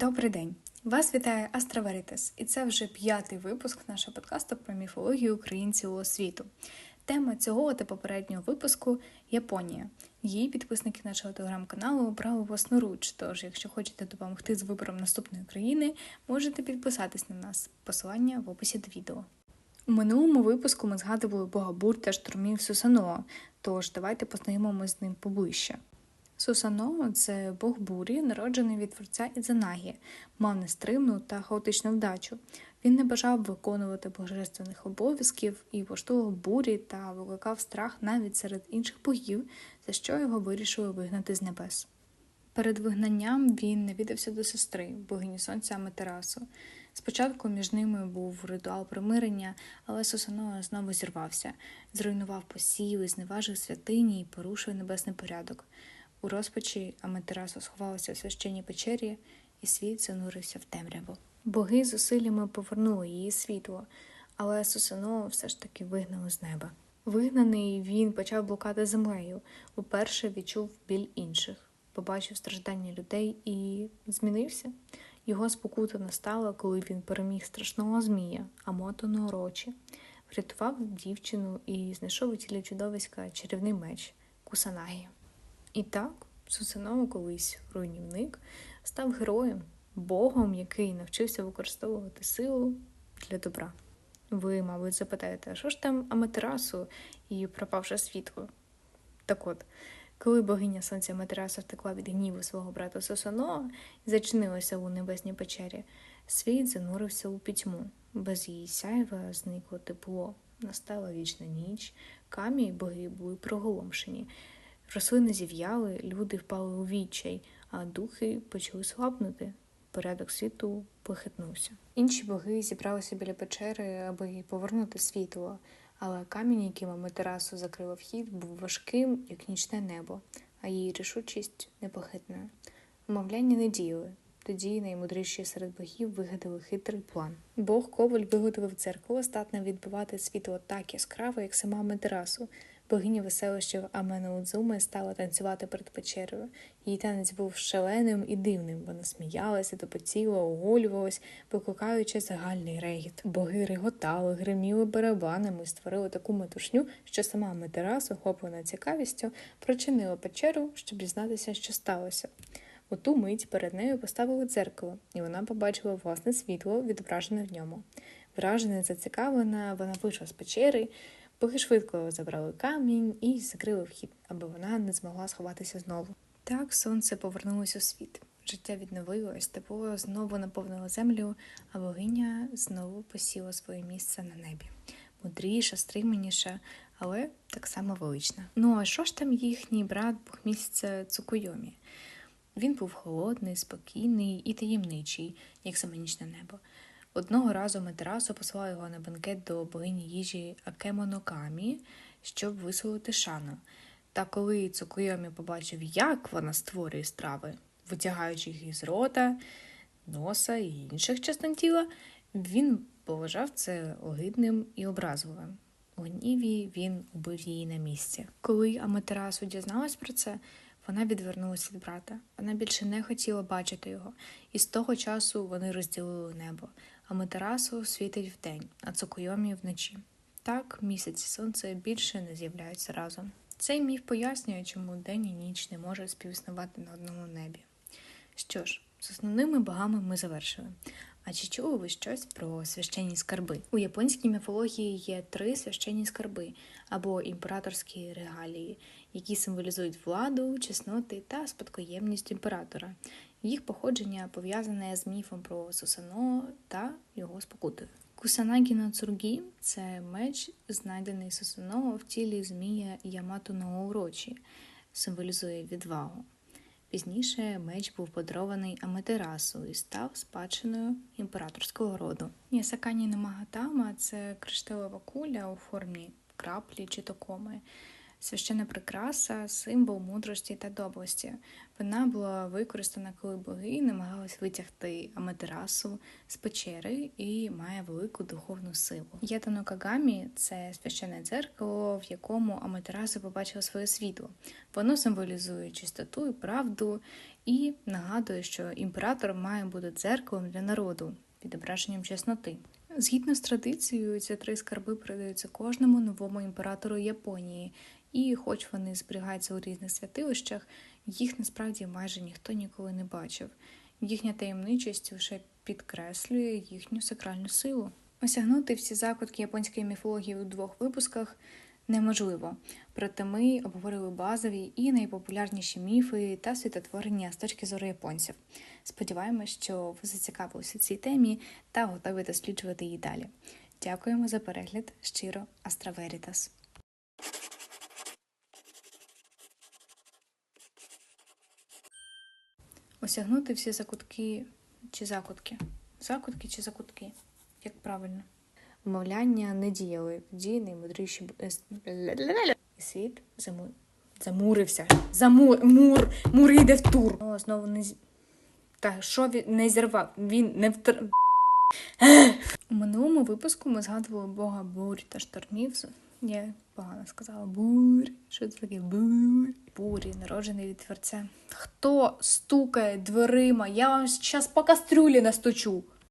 Добрий день! Вас вітає Астраварітес, і це вже п'ятий випуск нашого подкасту про міфологію українців у освіту. Тема цього та попереднього випуску Японія. Її підписники нашого телеграм-каналу обрали власноруч. Тож, якщо хочете допомогти з вибором наступної країни, можете підписатись на нас. Посилання в описі до відео. У минулому випуску ми згадували бога та штурмів Сусаноа, тож давайте познайомимося з ним поближче. Сусано це бог бурі, народжений від творця Ідзанагі, мав нестримну та хаотичну вдачу. Він не бажав виконувати божественних обов'язків і поштовхував бурі та викликав страх навіть серед інших богів, за що його вирішили вигнати з небес. Перед вигнанням він навідався до сестри, богині сонця Аметерасу. Спочатку між ними був ритуал примирення, але Сусано знову зірвався, зруйнував посіви, зневажив святині і порушив небесний порядок. У розпачі Аметерасу сховалася в священній печері, і світ занурився в темряву. Боги зусиллями повернули її світло, але Сусано все ж таки вигнали з неба. Вигнаний він почав блукати землею, уперше відчув біль інших, побачив страждання людей і змінився. Його спокута настала, коли він переміг страшного змія, Амото Норочі, врятував дівчину і знайшов у тілі чудовиська чарівний меч Кусанагі. І так, Сусаново колись руйнівник став героєм, богом, який навчився використовувати силу для добра. Ви, мабуть, запитаєте, а що ж там Аматерасу і пропавше світло? Так от, коли богиня сонця Аматераса втекла від гніву свого брата Сосоноа і зачинилася у небесній печері, світ занурився у пітьму. Без її сяйва зникло тепло, настала вічна ніч, камі й боги були проголомшені. Рослини зів'яли, люди впали у відчай, а духи почали слабнути. Порядок світу похитнувся. Інші боги зібралися біля печери, аби повернути світло, але камінь, яким Аматерасу закрила вхід, був важким, як нічне небо, а її рішучість непохитною. Умовляння не діяли. Тоді наймудріші серед богів вигадали хитрий план. Бог Коваль виготовив дзеркало, здатне відбивати світло так яскраво, як сама Аматерасу. Богиня веселощів Амена Удзуми стала танцювати перед печерою. Її танець був шаленим і дивним. Вона сміялася, топотіла, оголювалась, викликаючи загальний регіт. Боги реготали, гриміли барабанами, створили таку метушню, що сама Метерас, охоплена цікавістю, прочинила печеру, щоб дізнатися, що сталося. У ту мить перед нею поставили дзеркало, і вона побачила власне світло, відображене в ньому. Вражена, зацікавлена, вона вийшла з печери. Боги швидко забрали камінь і закрили вхід, аби вона не змогла сховатися знову. Так сонце повернулося у світ. Життя відновилось, тепло знову наповнило землю, а богиня знову посіла своє місце на небі. Мудріша, стриманіша, але так само велична. Ну а що ж там їхній брат Бог місяця Цукуйомі? Він був холодний, спокійний і таємничий, як саме нічне небо. Одного разу Метерасо послав його на банкет до богині їжі Акемонокамі, щоб виселити шану. Та коли Цукуйомі побачив, як вона створює страви, витягаючи їх із рота, носа і інших частин тіла, він поважав це огидним і образливим. У гніві він убив її на місці. Коли Аматерасу дізналась про це, вона відвернулася від брата. Вона більше не хотіла бачити його, і з того часу вони розділили небо. Аматерасу світить вдень, а Цукойомі вночі. Так місяць і сонце більше не з'являються разом. Цей міф пояснює, чому день і ніч не можуть співіснувати на одному небі. Що ж, з основними богами ми завершили. А чи чули ви щось про священні скарби? У японській міфології є три священні скарби або імператорські регалії, які символізують владу, чесноти та спадкоємність імператора. Їх походження пов'язане з міфом про Сусано та його спокутою. Кусанагі на Цургі це меч, знайдений Сусано в тілі змія Ямато Ноурочі, символізує відвагу. Пізніше меч був подарований Аметерасу і став спадщиною імператорського роду. Ясакані Намагатама це кришталева куля у формі краплі чи токоми. Священна прикраса, символ мудрості та доблесті. Вона була використана, коли боги намагались витягти Аматерасу з печери і має велику духовну силу. Ятано Кагамі це священне дзеркало, в якому Аматерасу побачила своє світло. Воно символізує чистоту і правду і нагадує, що імператор має бути дзеркалом для народу, відображенням чесноти. Згідно з традицією, ці три скарби передаються кожному новому імператору Японії, і, хоч вони зберігаються у різних святилищах, їх насправді майже ніхто ніколи не бачив. Їхня таємничість лише підкреслює їхню сакральну силу. Осягнути всі закутки японської міфології у двох випусках неможливо. Проте ми обговорили базові і найпопулярніші міфи та світотворення з точки зору японців. Сподіваємось, що ви зацікавилися цій темі та готові досліджувати її далі. Дякуємо за перегляд. Щиро Астра Верітас. Осягнути всі закутки чи закутки. Закутки чи закутки. Як правильно? Вмовляння не діяли. Тоді наймудріші е, світ заму... замурився. Замур... Мур... Мур йде в тур. О, знову не з... Та що він не зірвав? Він не втр... У минулому випуску ми згадували Бога бурь та штормів. Я погано сказала бурь. Що це таке бурь? Бурі, народжений від творця. Хто стукає дверима? Я вам зараз по кастрюлі настучу.